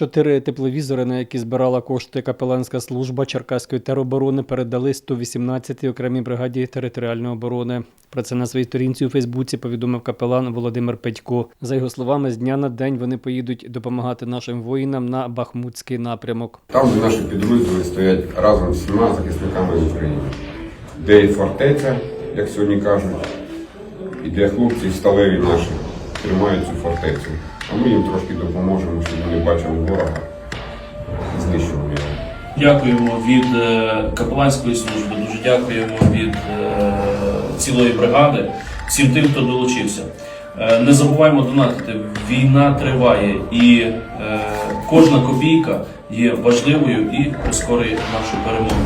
Чотири тепловізори, на які збирала кошти капеланська служба Черкаської тероборони, передали 118-й окремій бригаді територіальної оборони. Про це на своїй сторінці у Фейсбуці повідомив капелан Володимир Петько. За його словами, з дня на день вони поїдуть допомагати нашим воїнам на Бахмутський напрямок. Там, наші підрозділи стоять разом з всіма захисниками України, де і фортеця, як сьогодні кажуть, і де хлопці сталеві наші тримають цю фортецю. А ми їм трошки допоможемо, щоб вони бачили ворога знищували його. Дякуємо від е, капеланської служби, дуже дякуємо від е, цілої бригади, всім тим, хто долучився. Е, Не забуваємо донатити. Війна триває, і кожна копійка є важливою і прискорює нашу перемогу.